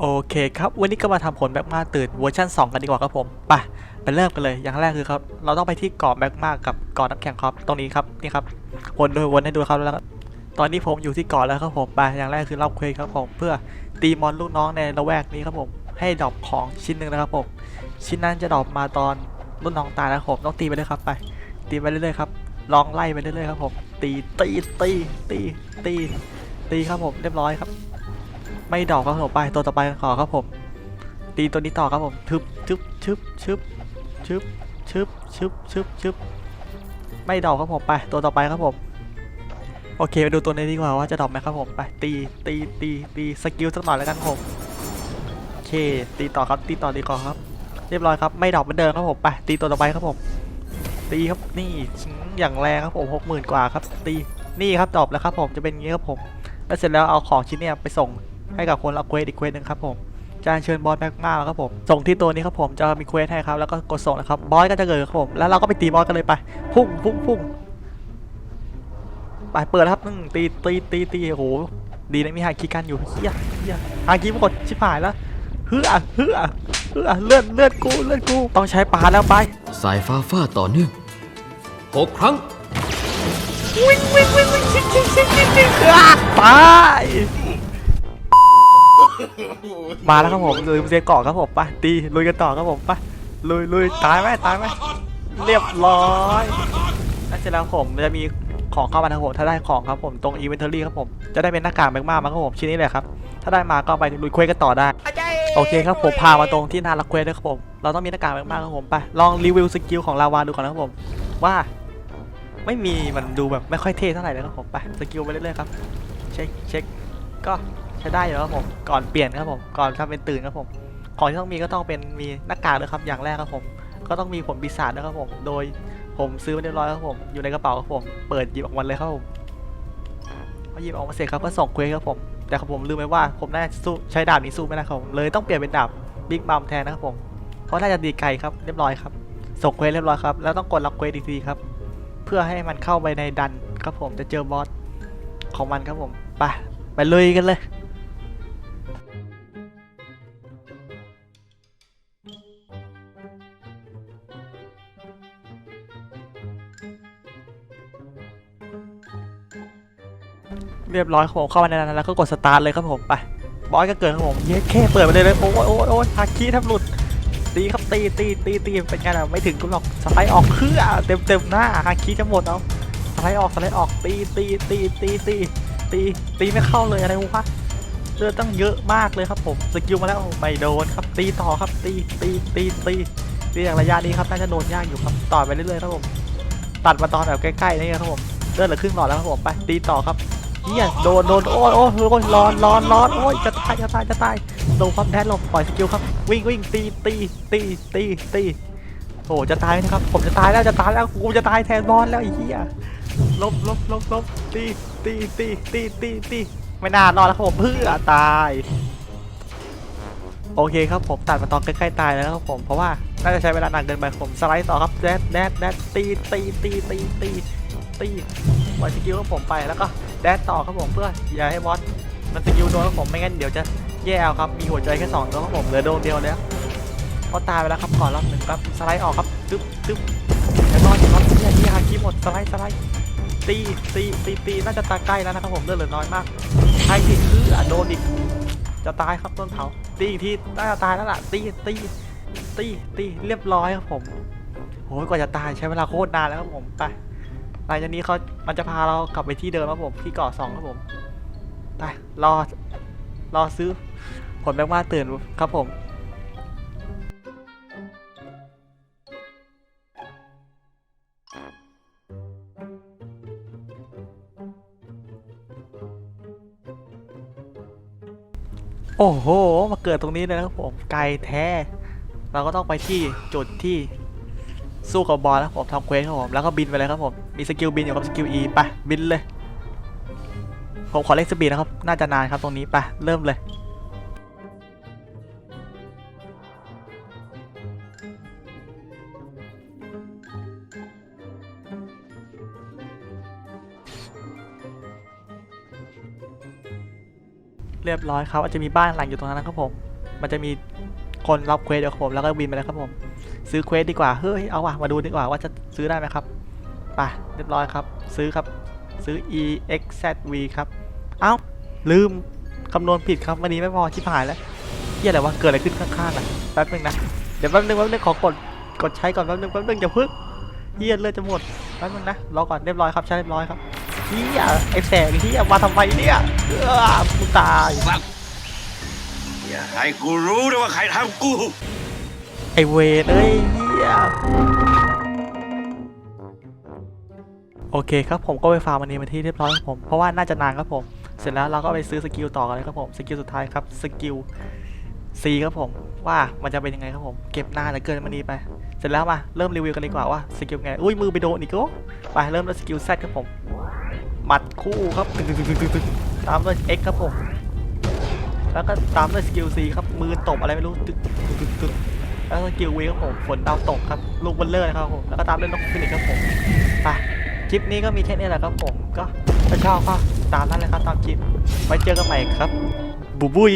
โอเคครับ วันนี้ก็มาทำผลแบ็กมาตื่นเวอร์ชัน2 กันดีกว่าครับผมไปไปเริ่มกันเลย อย่างแรกคือครับ เราต้องไปที่เกาะแบ็กมากับเกาะน้ำแข็งครับ ตรงนี้ครับ นี่ครับ วนโดยวนให้ดูครับแล้ว ตอนนี้ผมอยู่ที่เกาะแล้วครับผมไปอย่างแรกคือรับเควสครับผม เพื่อตีมอนลูกน้องในละแวกนี้ครับผม ให้ดรอปของชิ้นหนึ่งนะครับผม ชิ้นนั้นจะดรอปมาตอนรุ่นน้องตายนะครับผมต้องตีไปเลยครับไป ตีไปเรื่อยๆครับ ลองไล่ไปเรื่อยๆครับผม ตีตีตีตีตีตีครับผม เรียบร้อยครับ ไม่ดอกครับผมไปตัวต่อไปขอครับผม ตีตัวนี้ต่อครับผมทึบทึบชึบชึบชึบชึบชึบชึบชึบไม่ดอกครับผมไป ตัวต่อไปครับผมโอเคไปดูตัวนี้ดีกว่าว่าจะดอกไหมครับผมไปตีตีตีตีสกิลสักหน่อยแล้วกันครับผมโอเค ตีต่อครับตีต่อตีก่อนครับ เรียบร้อยครับไม่ดอกเหมือนเดิมครับผมไปตีตัวต่อไปครับผม ตีครับนี่อย่างแรงครับผมหกหมื่นกว่าครับ ตีนี่ครับดอกแล้วครับผมจะเป็นงี้ครับผมแล้วเสร็จแล้วเอาของชิ้นเนี้ยไปส่ง ให้กับคนละเควสอีกเควสหนึ่งครับผมจะอัญเชิญบอสแบ็กมาครับผม ส่งที่ตัวนี้ครับผมจะมีเควสให้ครับ แล้วก็กดส่งนะครับบอสก็จะเกิดครับผมแล้วเราก็ไปตีบอสกันเลยไป พุ่งพุ่งพุ่งไปเปิดแล้วครับนึงตีตีตีตีโอ้โหดีนะมีฮาคิกันอยู่เฮียเฮียฮาคิปรากฏชิบหายแล้วเฮือเฮือเฮือเลือดเลือดกูเลือดกูต้องใช้ปาแล้วไป สายฟ้าฟาดต่อเนื่องหกครั้งวิ่งวิ่งวิ่งวิ่งชิงชิงชิงชิงชิงอะตาย มาแล้วครับผมลืมเสียเกาะครับผมไปตีลุยกันต่อครับผมไปลุยลุยตายไหมตายไหมเรียบร้อยแล้วเสร็จแล้วผมจะมีของเข้ามานะครับผมถ้าได้ของครับผมตรงอีเวนทอรี่ครับผม จะได้เป็นหน้ากากแมกมามาครับผมชิ้นนี้เลยครับ ถ้าได้มาก็ไปลุยเควสกันต่อได้ โอเคครับผมพามาตรงที่นารักเควสด้วยครับผม เราต้องมีหน้ากากแมกมาครับผมไปลองรีวิวสกิลของลาวาดูก่อนนะครับผม ว่า ไม่มีมันดูแบบไม่ค่อยเท่เท่าไหร่เลยครับผมไปสกิลไปเรื่อยๆครับเช็คเช็คก็ ใช้ได้อยู่ครับผม ก่อนเปลี่ยนครับผม ก่อนทำเป็นตื่นครับผม ของที่ต้องมีก็ต้องเป็นมีหน้ากากด้วยครับ อย่างแรกครับผม ก็ต้องมีผลปีศาจด้วยครับผม โดยผมซื้อมาเรียบร้อยครับผม อยู่ในกระเป๋าครับผม เปิดหยิบออกมาเลยครับผมพอหยิบออกมาเสร็จครับก็ส่งเควสครับผม แต่ครับผมลืมไปว่าผมน่าจะสู้ใช้ดาบนี้สู้ไม่ได้ครับผม เลยต้องเปลี่ยนเป็นดาบบิ๊กบัมแทนนะครับผม เพราะน่าจะดีไกลครับ เรียบร้อยครับ ส่งเควสเรียบร้อยครับ แล้วต้องกดรับเควสอีกทีครับ เพื่อให้มันเข้าไปในดันครับผม จะเจอบอสของมันครับผม ไป ไปลุยกันเลย เรียบร้อยครับผมเข้ามาในนั้นแล้วก็กดสตาร์ทเลยครับผมไปบอสก็เกิดครับผมเย้แค่เปิดไปเลยเลยโอ้ยโอ้ยโอ้ยฮาคิแทบหลุดตีครับตีตีตีตีเป็นไงล่ะไม่ถึงกูหรอกสไลด์ออกเครือเต็มเต็มหน้าฮาคิจะหมดเอาสไลด์ออกสไลด์ออกตีตีตีตีตีตีตีไม่เข้าเลยอะไรวะเลือดตั้งเยอะมากเลยครับผมสกิลมาแล้วไม่โดนครับตีต่อครับตีตีตีตีตีอย่างระยะนี้ครับน่าจะโดนยากอยู่ครับต่อไปเรื่อยๆครับผมตัดมาตอนแบบใกล้ๆนี่ครับผมเลือดเหลือครึ่งหลอดแล้วครับผมไปตีต่อครับ เฮียโดนโดนโอ้ยโอ้ยโอ้ยร้อนร้อนร้อนโอ้ยจะตายจะตายจะตายโดนความแดนลบปล่อยสกิลครับ วิ่งวิ่งตีตีตีตีตีโอ้จะตายนะครับ ผมจะตายแล้วจะตายแล้วกูจะตายแทนบอลแล้วไอ้เหี้ยลบลบลบลบตีตีตีตีตีตีไม่น่ารอดแล้วครับผมเพื่อตาย โอเคครับผมตัดมาตอนใกล้ๆตายแล้วครับผมเพราะว่า น่าจะใช้เวลานานเกินไปผมสไลด์ต่อครับแดดแดดแดดตีตีตีตีตีตีปล่อยสกิลของผมไปแล้วก็แดดต่อครับผมเพื่ออย่าให้บอสมันสกิลโดนครับผมไม่งั้นเดี๋ยวจะแย่เอาครับมีหัวใจแค่สองดวงครับผมเหลือดวงเดียวแล้วเพราตายไปแล้วครับก่อนรอบหนึ่งครับสไลด์ออกครับตึ๊บตึ๊บแล้วก็ครับเนี่ยที่ฮาคิหมดสไลด์สไลด์ตีตีตีตีน่าจะตาใกล้แล้วนะครับผมเลือดเหลือน้อยมากใครติดคืออโดนอีกจะตายครับต้นเผาตีอีกทีน่าจะตายแล้วล่ะตีตี ตีตีเรียบร้อยครับผมโอ้ยกว่าจะตายใช้เวลาโคตรนานแล้วครับผมไปหลังจากนี้เขามันจะพาเรากลับไปที่เดิมครับผมที่เกาะสองครับผมไปรอรอซื้อผลแบงว่าตื่นครับผมโอ้โห มาเกิดตรงนี้เลยนะครับผม ไกลแท้ เราก็ต้องไปที่จุดที่สู้กับบอลนะผมทำเควสครับผมแล้วก็บินไปเลยครับผมมีสกิลบินอยู่กับสกิล E ไปบินเลยผมขอเลขสปีดนะครับน่าจะนานครับตรงนี้ไปเริ่มเลยเรียบร้อยครับอาจจะมีบ้านหลังอยู่ตรงนั้นนะครับผม มันจะมี คนรับเควสเดี๋ยวผมแล้วก็บินไปแล้วครับผม ซื้อเควสดีกว่า เฮ้ย เอาว่ะ มาดูดีกว่าว่าจะซื้อได้ไหมครับไปเรียบร้อยครับ ซื้อครับ ซื้อ EXZV ครับ เอ้า ลืมคำนวณผิดครับ วันนี้ไม่พอชิบหายแล้วเฮียอะไรวะ เกิดอะไรขึ้นข้างๆอะ แป๊บนึงนะ เดี๋ยวแป๊บนึงแป๊บนึงขอกด กดใช้ก่อนแป๊บนึงแป๊บนึงอย่าพึ่งเฮียเลือดจะหมด แป๊บนึงนะ รอก่อนเรียบร้อยครับ ใช้เรียบร้อยครับเฮียไอ้แสงเฮียมาทำไมเนี่ยเออตายฟัง อย่าให้กูรู้นะว่าใครทำกู ไอเวนเอ้ยเฮียโอเคครับผมก็ไปฟาร์มวันนี้มาที่เรียบร้อยครับผม เพราะว่าน่าจะนานครับผม เสร็จแล้วเราก็ไปซื้อสกิลต่อกันเลยครับผมสกิลสุดท้ายครับสกิล C ครับผมว่ามันจะเป็นยังไงครับผม เก็บหน้าเหลือเกินมันนี้ไป เสร็จแล้วมาเริ่มรีวิวกันดีกว่าว่าสกิลไงอุ้ยมือไปโดนอีกโอ้ไปเริ่มด้วยสกิล Z ครับผมหมัดคู่ครับตึกตึกตึกตึกตึกตามด้วย X ครับผม แล้วก็ตามด้วยสกิล C ครับ มือตบอะไรไม่รู้ตึกตึกตึกตึกแล้วสกิลวีครับผมฝนดาวตกครับ ลูกเบลเลอร์นะครับผม แล้วก็ตามด้วยนกฟินิกครับผมไปคลิปนี้ก็มีแค่นี้แหละครับผม ก็ถ้าชอบก็ตามนั้นเลยครับตามคลิป ไว้เจอกันใหม่ครับ บุบุย